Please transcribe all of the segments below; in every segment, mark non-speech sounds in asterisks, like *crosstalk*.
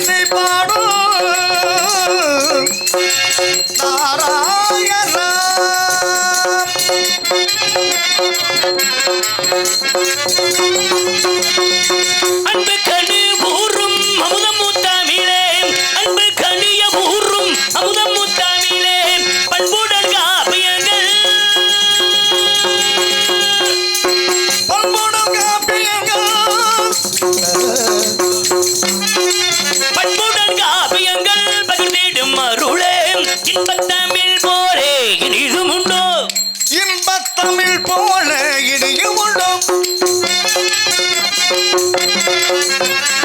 இசை பாடும் நாராயணா அன்பு கடு ஊரும் அமுதம் Thank you.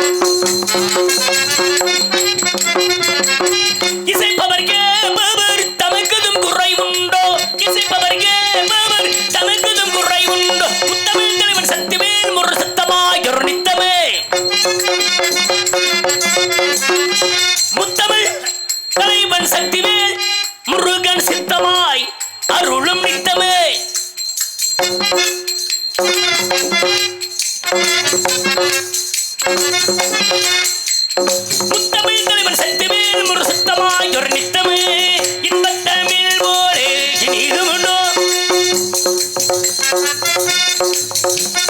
Thank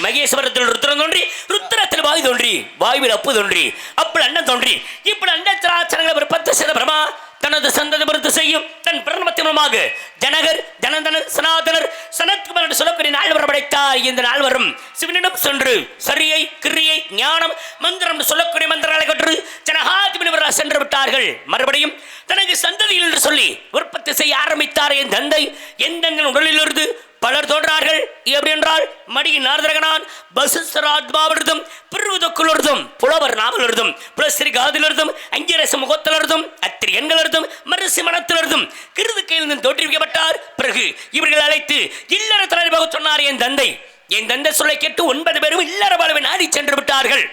மகேஸ்வரத்தில் ருத்ரன் தோன்றி ருத்திரத்தில் வாய் தோன்றி வாயுவில் அப்பு தோன்றி அப்படி அண்ணன் தோன்றி. இப்படி அண்ட ஒரு பத்து சில பிரமா தனது சந்ததி பொறுத்து செய்யும். தன் பிரணமத்தின் மூலமாக ஜனகர் ஜனந்தனர் சனாதனர் சனத்குமார் என்று சொல்லக்கூடிய நால்வரம் படைத்தார். இந்த நால்வரும் சிவனிடம் சென்று சரியை கிரியை ஞானம் மந்திரம் என்று சொல்லக்கூடிய மந்திரங்களை கற்று ஜனகாதிபதி சென்று விட்டார்கள். மறுபடியும் தனக்கு சந்ததியில் என்று சொல்லி உற்பத்தி செய்ய ஆரம்பித்தார் என் தந்தை. எந்தெந்த உடலிலிருந்து பலர் தோன்றார்கள். எப்படி என்றால் மடியின் நாரதரகனான் பசுசராத்மாவிலிருந்தும் பிரிவுதக்குள்ளிருந்தும் புலவர் நாவலிருந்தும் புலஸ்திரி காதிலிருந்தும் அங்கிரச முகத்திலிருந்தும் அத்திரி எண்களிருந்தும் மருசி மனத்திலிருந்தும் கிருது கையிலிருந்து தோற்றுவிக்கப்பட்டார். பிறகு இவர்கள் அழைத்து இல்லற தலைவராக சொன்னார் என் தந்தை. என் தந்தை சொல்லை கேட்டு ஒன்பது பேரும் இல்லற வாழ்வை நாடி சென்று விட்டார்கள்.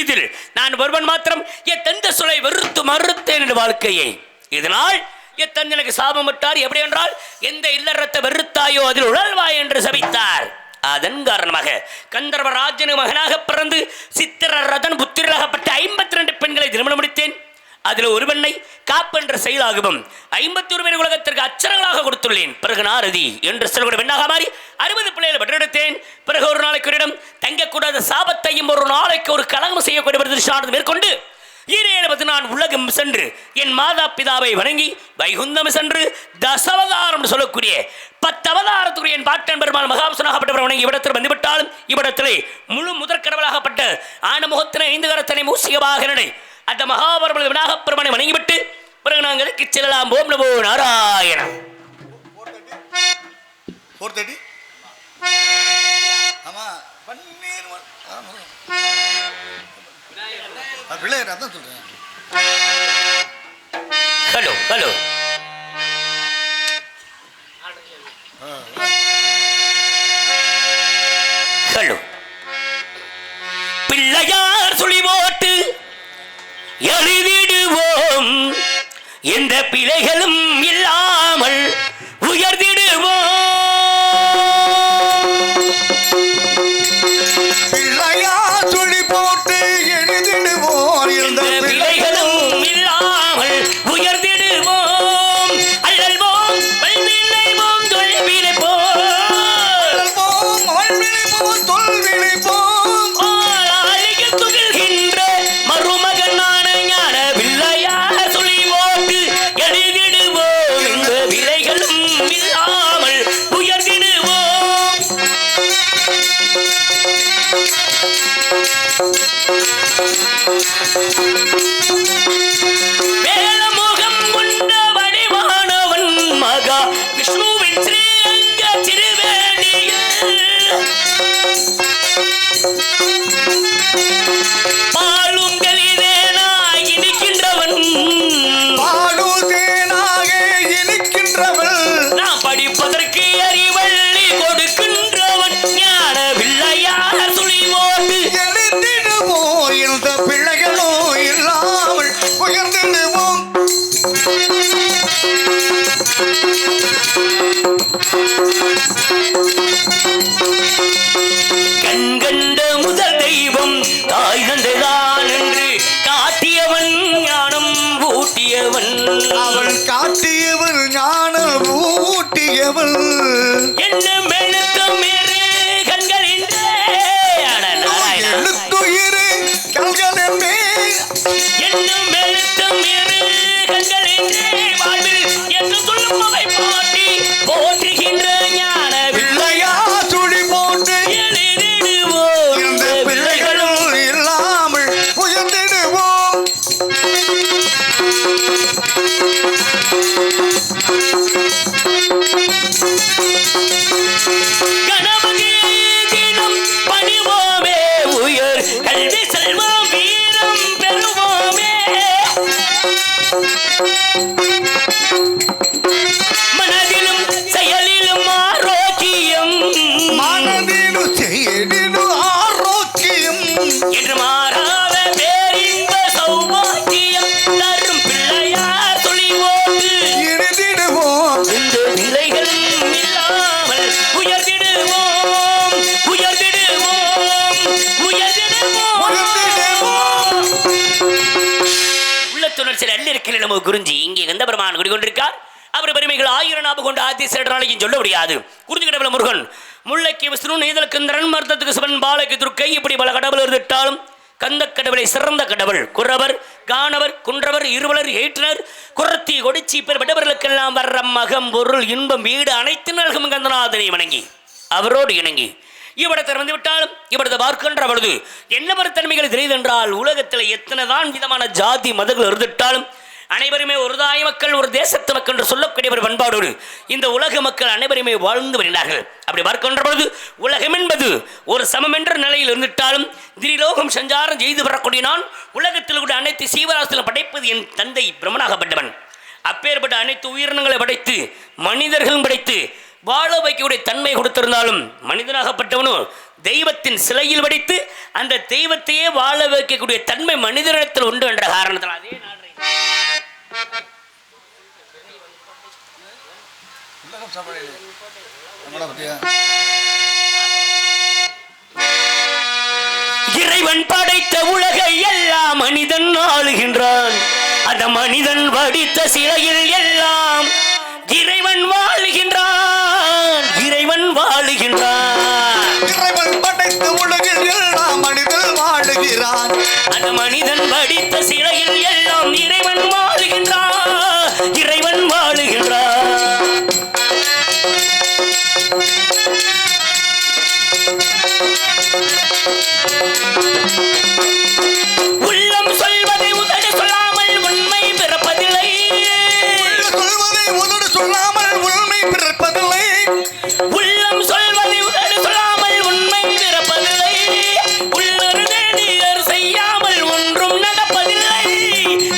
இதில் நான் ஒருவன் மாத்திரம் என் தந்தை சொல்லை வெறுத்து மறுத்தேன் என் வாழ்க்கையை. இதனால் என் எனக்கு சாபம் விட்டார் எப்படி என்றால் எந்த இல்லறத்தை வெறுத்தாயோ அதில் உழல்வாய் என்று சபித்தார். அதன் காரணமாக கந்தர்வ ராஜனு மகனாக பிறந்து சித்திர ரதன் புத்திரராகப்பட்ட ஐம்பத்தி ரெண்டு பெண்களை திருமணம் முடித்தேன். அதில் ஒரு பெண்ணை காப்பென்ற செயலாகவும் ஐம்பத்தி ஒரு பேர் உலகத்திற்கு அச்சரங்களாக கொடுத்துள்ளேன். பிறகு நாரதி என்று சொல்லக்கூடிய பெண்ணாக மாறி அறுபது பிள்ளைகளை பெற்றெடுத்தேன். பிறகு ஒரு நாளைக்கு ஒரு இடம் தங்கக்கூடாத சாபத்தையும் ஒரு நாளைக்கு ஒரு கலகம் செய்யக்கூடிய மேற்கொண்டு ஈரேழு நான் உலகம் சென்று என் மாதா பிதாவை வணங்கி வைகுந்தம் சென்று தசவதாரம் சொல்லக்கூடிய பத்தவதாரத்துக்குரிய என் பாட்டன் பெருமாள் மகாபுசனாகப்பட்டவர் வணங்கி இவ்விடத்தில் வந்துவிட்டாலும் இவ்விடத்திலே முழு முதற் கடவுளாகப்பட்ட ஆனமுகத்தினை ஐந்து கரத்தனை மூசிகமாக நடை அந்த மகாபரம விநாயகப்பெருமானை வணங்கிவிட்டு பிறகு நாங்கள் செல்லலாம் ஓம் நமோ நாராயணன் ஃபோர் தேர்ட்டி ஆமா பன்னீர் ஆமா. பிள்ளையார் அதான் ஹலோ ஹலோ. ஹலோ. பிள்ளையார் சுழி போட்டு எழுதிடுவோம். எந்த பிழைகளும் இல்லாமல் உயர்ந்திடுவோம் பாலும் அள்ளி குறிஞ்சி இங்கே எந்த பெருமான் குடிக்கொண்டிருக்கார் அவர் பெருமைகள் ஆயிரம் நாபம் கொண்டு ஆதிசேடராலையும் சொல்ல முடியாது. குறிஞ்சி கடவுள முருகன் முல்லைக்கு விஷ்ணு நீதலுக்கந்தரன் மருத்தத்துக்கு சிவன் பாலைக்கு துர்க்கை இப்படி பல கடவுள் இருந்துட்டாலும் கந்த கடவுளை சிறந்த கடவுள் குறவர் காணவர் குன்றவர் இருவலர் ஏற்றினர் குரத்தி கொடிச்சி பெறப்பட்டவர்களுக்கெல்லாம் வர்ற மகம் பொருள் இன்பம் வீடு அனைத்து நல்கும் கந்தநாதனை வணங்கி அவரோடு இணங்கி. இவ்விடத்தை வந்து விட்டாலும் இவ்விடத்தை பார்க்கின்ற பொழுது என்ன தன்மைகள் தெரியுது என்றால் உலகத்தில் எத்தனை தான் விதமான ஜாதி மதங்கள் இருந்துட்டாலும் அனைவருமே ஒரு தாய் மக்கள் ஒரு தேசத்து மக்கள் என்று சொல்லக்கூடிய ஒரு பண்பாடோடு இந்த உலக மக்கள் அனைவருமே வாழ்ந்து வருகிறார்கள். அப்படி பார்க்கின்ற பொழுது உலகம் என்பது ஒரு சமம் என்ற நிலையில் இருந்துட்டாலும் திரிலோகம் சஞ்சாரம் செய்து வரக்கூடிய நான் உலகத்தில் கூட அனைத்து சீவராசிலும் படைப்பது என் தந்தை பிரம்மனாகப்பட்டவன் அப்பேற்பட்ட அனைத்து உயிரினங்களை படைத்து மனிதர்களும் படைத்து வாழ வைக்கக்கூடிய தன்மை கொடுத்திருந்தாலும் மனிதனாகப்பட்டவனும் தெய்வத்தின் சிலையில் வடித்து அந்த தெய்வத்தையே வாழ வைக்கக்கூடிய தன்மை மனிதனிடத்தில் உண்டு என்ற காரணத்தில் அதே நாளை இறைவன் படைத்த உலகை எல்லாம் மனிதன் ஆளுகின்றான். அந்த மனிதன் வடித்த சிலையில் எல்லாம் இறைவன் வாழுகின்றான். இறைவன் வாழுகின்றான். இறைவன் படைத்த உலகில் எல்லாம் மனிதன் வாழுகிறான். அந்த மனிதன் வடித்த சிலையில் எல்லாம் இறைவன் இறைவன் வாழுகின்றான் உள்ளம் சொல்வதை உதடு சொல்லாமல் உண்மை பிறப்பதில்லை. சொல்வதை உதடு சொல்லாமல் உண்மை பிறப்பதில்லை. உள்ளம் சொல்வதை உதடு சொல்லாமல் உண்மை பிறப்பதில்லை. உள்ளொரு தேடியர் செய்யாமல் ஒன்றும் நடப்பதில்லை.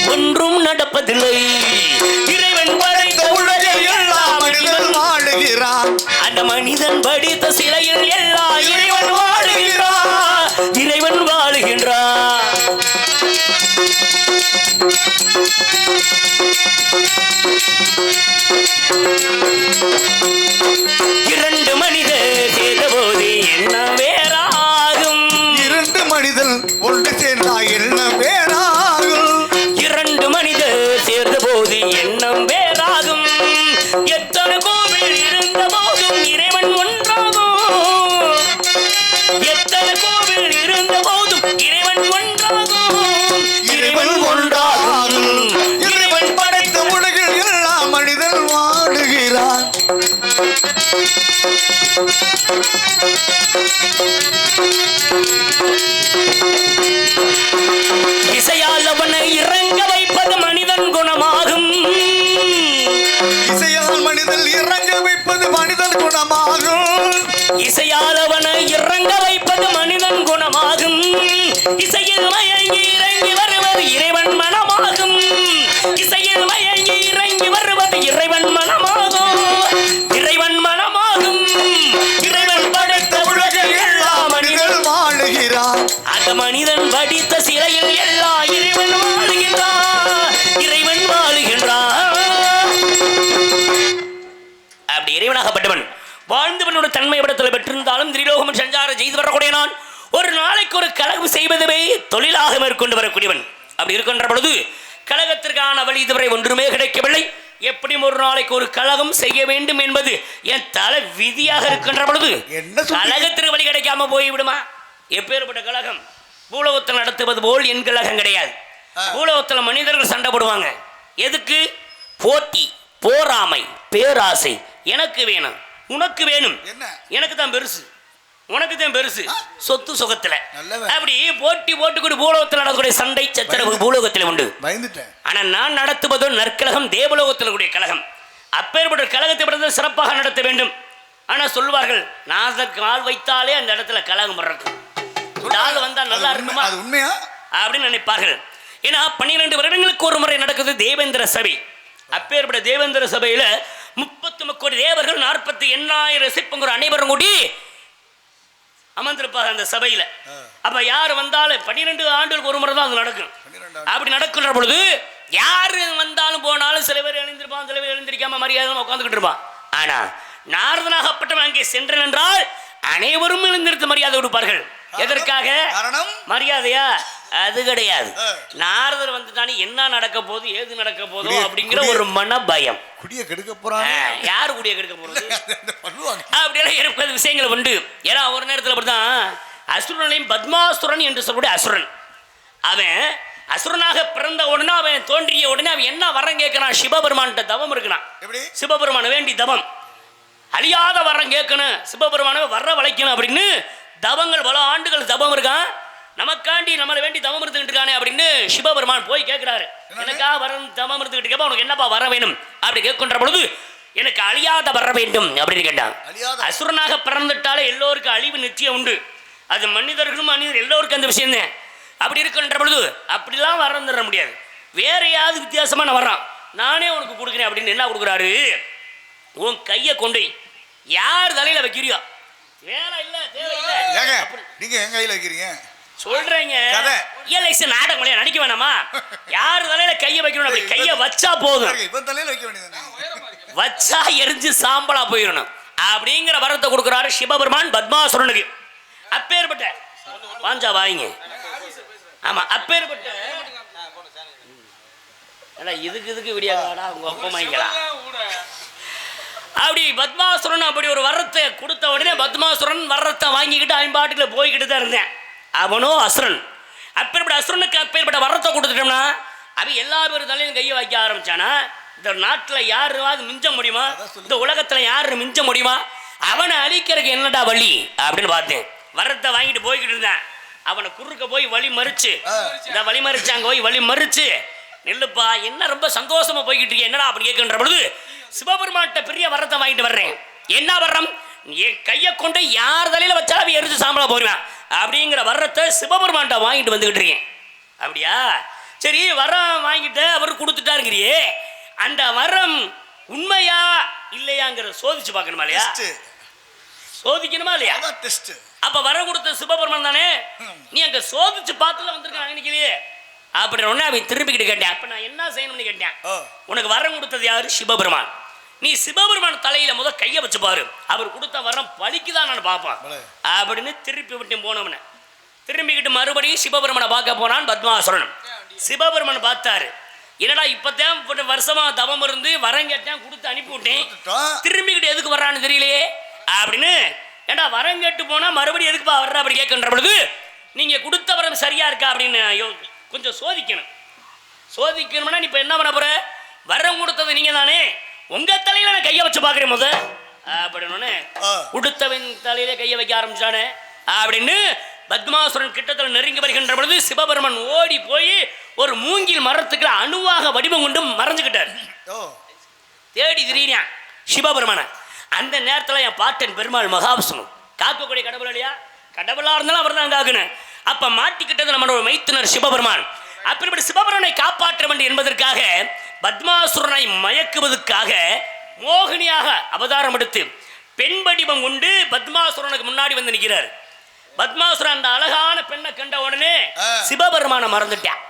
ஒன்றும் நடப்பதில்லை. மனிதன் படித்த சிலையில் எல்லா இறைவன் வாழுகின்றான் இறைவன் வாழுகின்றான் இரண்டு இறைவன் ஒன்றாகும். இறைவன் ஒன்றாகும். இறைவன் படைத்த உலகில் எல்லாம் மனிதன் வாடுகிறான். அந்த மனிதன் படித்த சிலையில் எல்லா இறைவன் வாழுகின்றான் இறைவன் வாழுகின்றான் அப்படி இறைவனாகப்பட்டவன் வாழ்ந்தவனோட தன்மை இடத்துல பெற்றிருந்தாலும் திரிலோகம் சஞ்சாரம் செய்து வரக்கூடிய நான் ஒரு நாளைக்கு ஒரு கலகம் செய்வதுமே தொழிலாக மேற்கொண்டு வரக்கூடியவன். அப்படி இருக்கின்ற பொழுது கழகத்திற்கான வழி இதுவரை ஒன்றுமே கிடைக்கவில்லை. எப்படியும் ஒரு நாளைக்கு ஒரு கழகம் செய்ய வேண்டும் என்பது என் தலை விதியாக இருக்கின்ற பொழுது? கழகத்திற்கு வழி கிடைக்காம போய் விடுமா எப்பேற்பட்ட கழகம்? பூலோகத்தில் நடத்துவது போல் என் கழகம் கிடையாது. பூலோகத்தில் மனிதர்கள் சண்டை போடுவாங்க. எதுக்கு? போட்டி போராமை பேராசை. எனக்கு வேணும். உனக்கு வேணும்? எனக்கு தான் பெருசு. உனக்கு தான் பெருசு. சொத்து சுகத்துல. அப்படி போட்டி போட்டுக்கூடி பூலோகத்தில் நடக்கக்கூடிய சண்டை சச்சரவு பூலோகத்தில் உண்டு. ஆனா நான் நடத்துவதோ நற்கழகம் தேவலோகத்தில் கூடிய கழகம். அப்பேற்பட்ட கழகத்தை பிறந்த சிறப்பாக நடத்த வேண்டும். ஆனா சொல்வார்கள் நாசர் கால் வைத்தாலே அந்த இடத்துல கழகம் பிறக்கும் ஆள் வந்தா நல்லா இருக்குமா? அது உண்மையா? அப்படின்னு நினைப்பார்கள் ஏன்னா பன்னிரண்டு வருடங்களுக்கு ஒரு முறை நடக்குது தேவேந்திர சபை. அப்பேற்பட்ட தேவேந்திர சபையில முப்பத்து முக்கோடி தேவர்கள் நாற்பத்தி எண்ணாயிரம் சிற்பங்குற அனைவரும் கூடி அமர்ந்திருப்பாங்க அந்த சபையில. அப்ப யார் வந்தாலும் பன்னிரெண்டு ஆண்டுகளுக்கு ஒரு முறை தான் அது நடக்கும். அப்படி நடக்கின்ற பொழுது யாரு வந்தாலும் போனாலும் சில பேர் எழுந்திருப்பான் சில பேர் எழுந்திருக்காம மரியாதை உட்காந்துக்கிட்டு இருப்பான். ஆனா நாரதனாகப்பட்டவன் அங்கே சென்றன் என்றால் அனைவரும் எழுந்திருத்து மரியாதை கொடுப்பார்கள். எதற்காக? காரணம்? மரியாதையா? அது கிடையாது. நாரதர் வந்துட்டானே என்ன நடக்க போகுது ஏது நடக்க போதோ அப்படிங்கிற ஒரு மன பயம் குடிய கெடுக்க போறாங்க யாரு கூடிய கெடுக்க போறது? *laughs* அப்படியெல்லாம் இருக்கிற விஷயங்கள் உண்டு. ஏன்னா ஒரு நேரத்தில் அப்படிதான் அசுரனையும் பத்மாசுரன் என்று சொல்லக்கூடிய அசுரன். அவன் அசுரனாக பிறந்த உடனே அவன் தோன்றிய உடனே அவன் என்ன வரம் கேட்கிறான்? சிவபெருமான்கிட்ட தவம் இருக்கிறான். சிவபெருமான வேண்டி தவம். அழியாத வரம் கேட்கணும். சிவபெருமான வர வளைக்கணும் அப்படின்னு தவங்கள் பல ஆண்டுகள் தவம் இருக்கான் நமக்காண்டி நம்மளை வேண்டி தவம் இருந்துகிட்டு இருக்கானே அப்படின்னு சிவபெருமான் போய் கேட்கிறாரு? எனக்கா வரம் தவம் இருந்துகிட்டு இருக்கப்ப உனக்கு என்னப்பா வர வேணும்? அப்படி கேட்கின்ற பொழுது எனக்கு அழியாத வர வேண்டும் அப்படின்னு கேட்டான். அசுரனாக பிறந்துட்டாலே எல்லோருக்கும் அழிவு நிச்சயம் உண்டு. அது மனிதர்களும் மனிதர் எல்லோருக்கும் அந்த விஷயம் தான். அப்படி இருக்கின்ற பொழுது அப்படிலாம் வரம் தர முடியாது. வேற யாவது வித்தியாசமான வரம் நானே உனக்கு கொடுக்குறேன் அப்படின்னு என்ன கொடுக்குறாரு? உன் கையை கொண்டு. யார் தலையில வைக்கிறியோ வேலை இல்ல தேவை இல்ல. ஏங்க அப்படி நீங்க என் கையில வைக்கிறீங்க? சொல்றேங்க. கதை. இயலைஸ் நாடகம் இல்லையா நடிக்க வேணாமா? யார் தலையில கையை வைக்கணும் அப்படி கையை வச்சா போதும். சரி, இவன் தலையில வைக்க வேண்டியது வச்சா எரிஞ்சு சாம்பலா போயிடணும். அப்படிங்கிற வரத்தை கொடுக்குறாரு சிவபெருமான் பத்மாசுரனுக்கு. அப்பேற்பட்ட வாஞ்சா வாங்க. ஆமா அப்பேற்பட்ட. இதுக்கு இதுக்கு விடியாடா உங்க அப்பா வாங்கிக்கலாம் அப்படி பத்மாசுரன் அப்படி ஒரு வரத்தை கொடுத்த உடனே பத்மாசுரன் வரத்தை வாங்கிக்கிட்டு அவன் பாட்டுக்குள்ள போய்கிட்டு தான் இருந்தேன். அவனோ அசுரன். அப்பேற்பட்ட அசுரனுக்கு அப்பேற்பட்ட வரத்தை கொடுத்துட்டோம்னா அவன் எல்லா பேர் தலையும் கையை வைக்க ஆரம்பிச்சானா இந்த நாட்டில் யாருவாது மிஞ்ச முடியுமா? இந்த உலகத்தில் யாரு மிஞ்ச முடியுமா? அவனை அழிக்கிறதுக்கு என்னடா வழி? அப்படின்னு பார்த்தேன். வரத்தை வாங்கிட்டு போய்கிட்டு இருந்தேன். அவனை குறுக்க போய் வழி மறிச்சு இந்த வழி மறிச்சாங்க போய் வழி மறிச்சு நில்லுப்பா என்ன ரொம்ப சந்தோஷமா போய்கிட்டு இருக்கீங்க என்னடா அப்படி கேட்கின்ற பொழுது சிவபெருமான்கிட்ட பெரிய வரத்தை வாங்கிட்டு வர்றேன். என்ன வர்றம் என் கையை கொண்டு யார் தலையில வச்சாலும் அவன் எரிஞ்சு சாம்பலா போடுவேன். அப்படிங்கிற வரத்தை சிவபெருமான்கிட்ட வாங்கிட்டு வந்துகிட்டு இருக்கேன். அப்படியா? சரி வரம் வாங்கிட்டு அவர் கொடுத்துட்டாருங்கிறியே. அந்த வரம் உண்மையா இல்லையாங்கிற சோதிச்சு பார்க்கணுமா இல்லையா? சோதிக்கணுமா இல்லையா? அப்ப வரம் கொடுத்த சிவபெருமான் தானே? நீ அங்க சோதிச்சு பார்த்துல வந்திருக்க நினைக்கலையே அப்படின்னு உடனே அவன் திரும்பிக்கிட்டு கேட்டேன். அப்ப நான் என்ன செய்யணும்னு கேட்டேன். உனக்கு வரம் கொடுத்தது யாரு? சிவபெருமான். நீ சிவபெருமான் தலையில முத கைய வச்சு பாரு. அவர் கொடுத்த வரம் பலிக்குதான் நான் பார்ப்பேன். அப்படின்னு திருப்பி விட்டு போனவன. திரும்பிக்கிட்டு மறுபடியும் சிவபெருமனை பார்க்க போனான் பத்மாசுரன் சிவபெருமன் பார்த்தாரு. என்னடா இப்பதான் வருஷமா தவம் இருந்து வரம் கேட்டேன் கொடுத்து அனுப்பி விட்டேன். திரும்பிக்கிட்டு எதுக்கு வர்றான்னு தெரியலையே? அப்படின்னு. ஏண்டா வரம் கேட்டு போனா மறுபடியும் எதுக்குப்பா வர்ற அப்படி கேட்கின்ற பொழுது நீங்க கொடுத்த வரம் சரியா இருக்கா அப்படின்னு கொஞ்சம் சோதிக்கணும். சோதிக்கணும்னா நீ இப்ப என்ன பண்ண போற? வரம் கொடுத்தது நீங்க தானே உங்க தலையில நான் கைய வச்சு பாக்குறேன் முத. அப்படின்னு. உடுத்தவன் தலையில கைய வைக்க ஆரம்பிச்சானே. அப்படின்னு பத்மாசுரன் கிட்டத்தில் நெருங்கி வருகின்ற பொழுது சிவபெருமன் ஓடி போய் ஒரு மூங்கில் மரத்துக்கு அணுவாக வடிவம் கொண்டு மறைஞ்சுக்கிட்டார். தேடி திரியான் சிவபெருமான. அந்த நேரத்தில் என் பாட்டன் பெருமாள் மகாவிஷ்ணு. காக்கக்கூடிய கடவுள் இல்லையா? கடவுளா இருந்தாலும் அவர் தான் காக்கணும் அப்ப மாட்டிக்கிட்டது நம்மளோட மைத்துனர் சிவபெருமான். அப்படிப்பட்ட சிவபெருமனை காப்பாற்ற வேண்டும் என்பதற்காக பத்மாசுரனை மயக்குவதற்காக மோகினியாக அவதாரம் எடுத்து பெண் வடிவம் கொண்டு பத்மாசுரனுக்கு முன்னாடி வந்து நிற்கிறார். பத்மாசுரன் அந்த அழகான பெண்ணை கண்ட உடனே. சிவபெருமானை மறந்துட்டான்.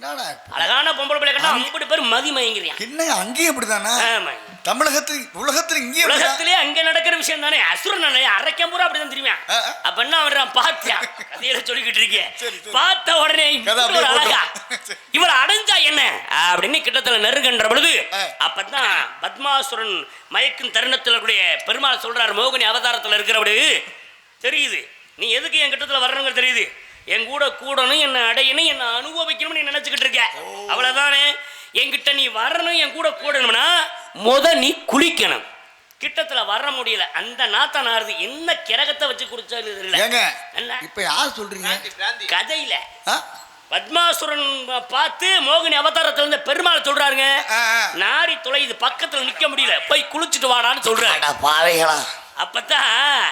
அழகான பொம்பளை பிள்ளை கண்டா அம்புட்டு பேர் மதி மயங்கிறியான் என்ன அங்கேயும் இப்படிதானா ஆமா. தமிழகத்தில் உலகத்தில் இப்படிதான். உலகத்திலே அங்க நடக்கிற விஷயம் தானே. அசுரன் அரைக்கம் பூரா அப்படிதான். அப்ப என்ன அவன் பார்த்தியா *laughs* கதையில சொல்லிக்கிட்டு இருக்கேன். பார்த்த உடனே அழகா. இவளை அடைஞ்சா என்ன? அப்படின்னு கிட்டத்துல நெருங்கன்ற பொழுது. அப்பதான் பத்மாசுரன் மயக்கும் தருணத்துல கூடிய பெருமாள் சொல்றாரு மோகினி அவதாரத்துல இருக்கிறவடு தெரியுது. நீ எதுக்கு என் கிட்டத்துல வரணுங்க தெரியுது? என் கூட கூடணும் என்ன அடையணும் என்ன அனுபவிக்கணும்னு நீ நினைச்சுக்கிட்டு இருக்க. அவ்வளவுதானே? என்கிட்ட நீ வரணும் என் கூட கூடணும்னா முத நீ குளிக்கணும். கிட்டத்துல வர முடியல. அந்த நாத்த நாருது என்ன கிரகத்தை வச்சு குடிச்சாரு தெரியல. இப்ப யார் சொல்றீங்க? கதையில? பத்மாசுரன் பார்த்து மோகினி அவதாரத்துல இருந்து பெருமாள் சொல்றாருங்க. நாரி தொலைது பக்கத்துல நிக்க முடியல. போய் குளிச்சுட்டு வாடான்னு சொல்றாரு. அட பாவைகளா. அப்பதான்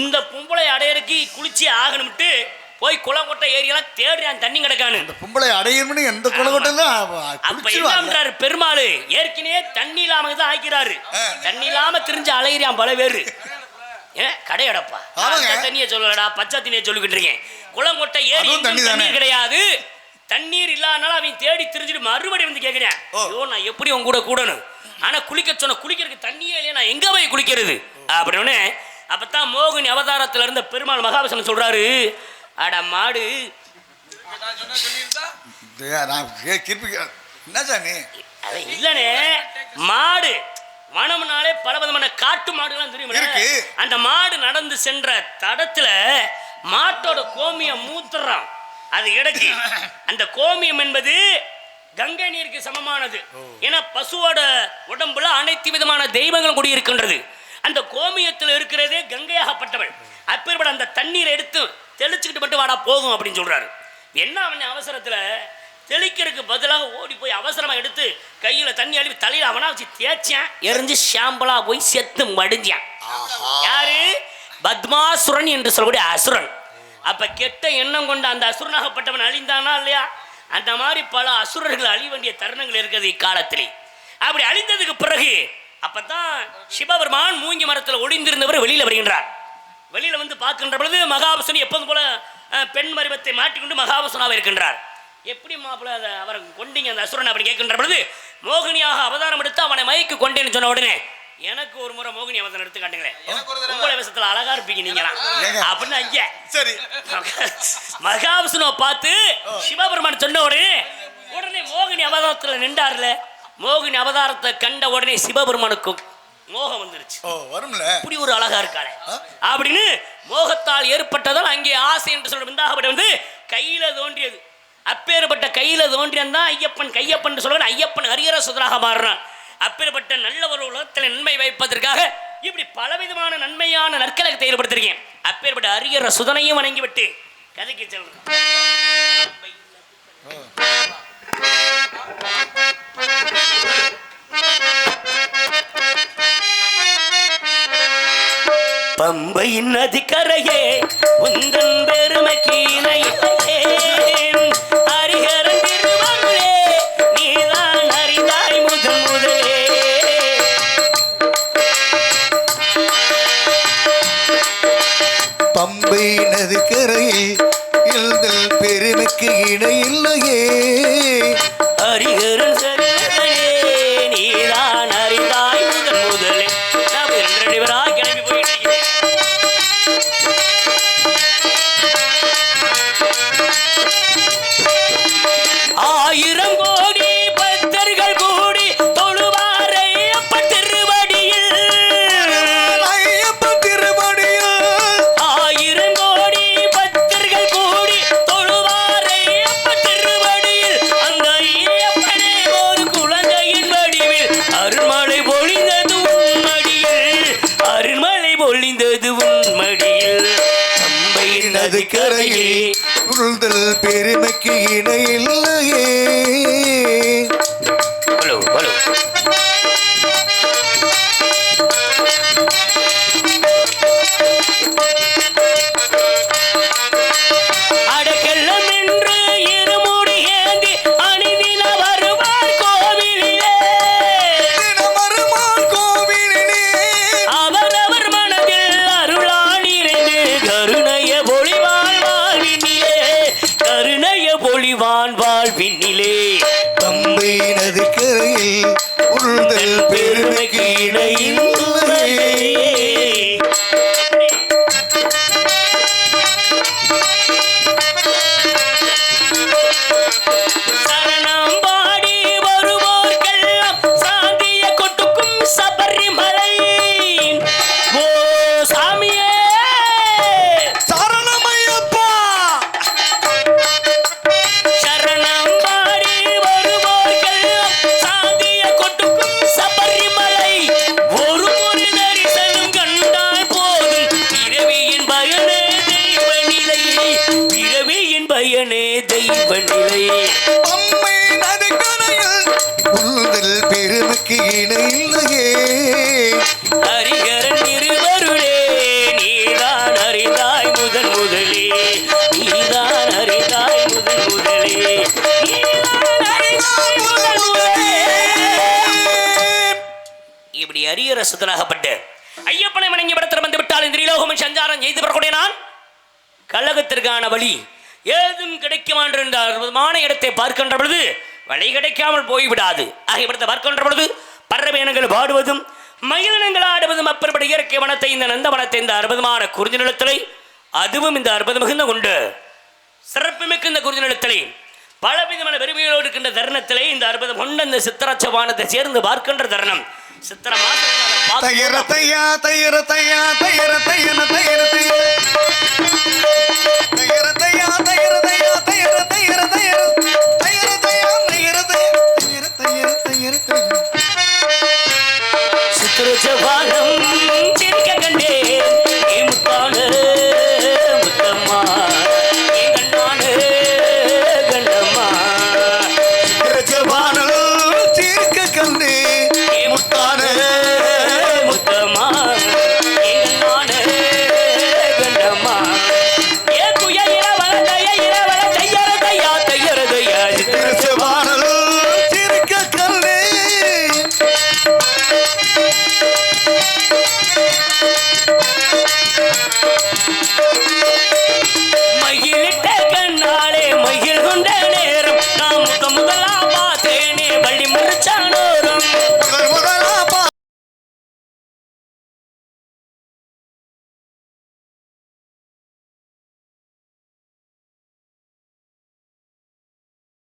இந்த பொம்பளை அடையறக்கு குளிச்சு ஆகணும்ட்டு போய் குளங்கொட்டை ஏரியெல்லாம் தேடுறான் தண்ணி கிடக்கானு. இந்த பொம்பளை அடையணும்னு எந்த அப்ப பண்றாரு பெருமாள்? ஏற்கனவே தண்ணி இல்லாம தான் ஆக்கிறாரு. தண்ணி இல்லாம திரிஞ்சு அலையிறான் பல பேரு. ஏன் கடையடப்பா. தண்ணியை சொல்லலடா பச்சை தண்ணியை சொல்லிக்கிட்டு இருக்கேன். குளங்கொட்டை ஏரி தண்ணி தானே. கிடையாது. தண்ணீர் இல்லாதனால அவன் தேடி திரிஞ்சுட்டு மறுபடியும் வந்து கேட்கிறேன். ஐயோ நான் எப்படி உன் கூட கூடணும்? ஆனா குளிக்க சொன்ன குளிக்கிறதுக்கு தண்ணியே இல்லையா நான் எங்க போய் குளிக்கிறது? அப்படின்னு அப்பதான் மோகினி அவதாரத்துல இருந்த பெருமாள் மகாவிஷ்ணு சொல்றாரு அட மாடு. என்ன சாமி அது இல்லனே. மாடு. வனம்னாலே பல விதமான காட்டு மாடுலாம் தெரியும். அந்த மாடு நடந்து சென்ற தடத்துல மாட்டோட கோமியம் மூத்துறான். அது இடக்கு. அந்த கோமியம் என்பது கங்கை நீருக்கு சமமானது. ஏன்னா பசுவோட உடம்புல அனைத்து விதமான தெய்வங்களும் குடியிருக்கின்றது. அந்த கோமியத்தில் இருக்கிறதே கங்கையாகப்பட்டவள். அப்பேற்பட்ட அந்த தண்ணீரை எடுத்து தெளிச்சுக்கிட்டு மட்டும் வாடா போதும் அப்படின்னு சொல்றாரு. என்ன அவன் அவசரத்துல தெளிக்கிறதுக்கு பதிலாக ஓடி போய் அவசரமா எடுத்து கையில தண்ணி அழுவி தலையில அவனா வச்சு தேய்ச்சான் எரிஞ்சு ஷாம்பலா போய் செத்து மடிஞ்சான். யாரு? பத்மாசுரன் என்று சொல்லக்கூடிய அசுரன். அப்ப கெட்ட எண்ணம் கொண்ட அந்த அசுரனாகப்பட்டவன் அழிந்தானா இல்லையா? அந்த மாதிரி பல அசுரர்கள் அழிய வேண்டிய தருணங்கள் இருக்குது இக்காலத்திலே. அப்படி அழிந்ததுக்கு பிறகு அப்பதான் சிவபெருமான் மூங்கி மரத்தில் ஒளிந்திருந்தவர் வெளியில வருகின்றார். வெளியில வந்து பார்க்கின்ற பொழுது மகாபுசன் எப்போதும் போல பெண் மருவத்தை மாட்டிக்கொண்டு மகாபுசனாக இருக்கின்றார். எப்படி மாப்பிள்ள அதை அவரை கொண்டீங்க அந்த அசுரன் அப்படி கேட்கின்ற பொழுது மோகினியாக அவதாரம் எடுத்து அவனை மயக்கு கொண்டேன்னு சொன்ன உடனே எனக்கு ஒரு முறை மோகினி அவதாரம் எடுத்து காட்டுங்களேன். உங்களை விஷயத்துல அழகா இருப்பீங்க நீங்களாம். ஏங்க? அப்படின்னு ஐயா சரி. மகாவிஷ்ணுவை பார்த்து சிவபெருமான் சொன்ன உடனே உடனே மோகினி அவதாரத்துல நின்றார்ல. மோகினி அவதாரத்தை கண்ட உடனே சிவபெருமானுக்கு மோகம் வந்துருச்சு. ஓ வரும்ல? இப்படி ஒரு அழகா இருக்காளே? அப்படின்னு மோகத்தால் ஏற்பட்டதால் அங்கே ஆசை என்று சொல்ற விந்தாகப்பட்ட வந்து கையில தோன்றியது. அப்பேற்பட்ட கையில தோன்றியன் தான் ஐயப்பன் கையப்பன் சொல்ற ஐயப்பன் ஹரிஹர சுதராக மாறுறான். அப்பேற்பட்ட நல்ல ஒரு உலகத்தில் நன்மை வைப்பதற்காக இப்படி பலவிதமான நன்மையான நற்கலகத்தை ஏற்படுத்திருக்கேன் அப்பேற்பட்ட ஹரிஹர சுதனையும் வணங்கிவிட்டு கதைக்கு செல்றேன் பம்பையின் நதிக்கரையே உந்தன் பெருமைக்கு இணையில்லையே ஹரிஹரன் திருமகளே நீதான் அறிந்தாய் முதன் முதலே. பம்பை நதிக்கரையில் எழுந்தல் பெருமைக்கு பெருமைக்கு இணை பெருமைக்கு இணை இப்படி ஐயப்பனை வணங்கி படத்தில் வந்து விட்டால் இந்த திரிலோகமும் சஞ்சாரம் செய்து வரக்கூடிய நான் கழகத்திற்கான வழி ஏதும் கிடைக்குமா என்ற அற்புதமான இடத்தை பார்க்கின்ற பொழுது வழி கிடைக்காமல் போய்விடாது. ஆகிய படத்தை பார்க்கின்ற பொழுது பறவையினங்கள் பாடுவதும் மயிலினங்கள் ஆடுவதும் அப்பற்பட இயற்கை வனத்தை இந்த நந்த வனத்தை இந்த அற்புதமான குறிஞ்சி நிலத்திலே அதுவும் இந்த அற்புதம் மிகுந்த உண்டு. சிறப்புமிக்க இந்த குறிஞ்சி நிலத்திலே பலவிதமான பெருமையோடு இருக்கின்ற தருணத்திலே இந்த அற்புதம் கொண்ட இந்த சித்திராட்ச வானத்தை சேர்ந்து பார்க்கின்ற தருணம். சித்திர மாசம் தயிர தையா தயிர தையா தயிர தையன தயிர தையா தயிர தையா தயிர தையா தயிர தயிர தயிர.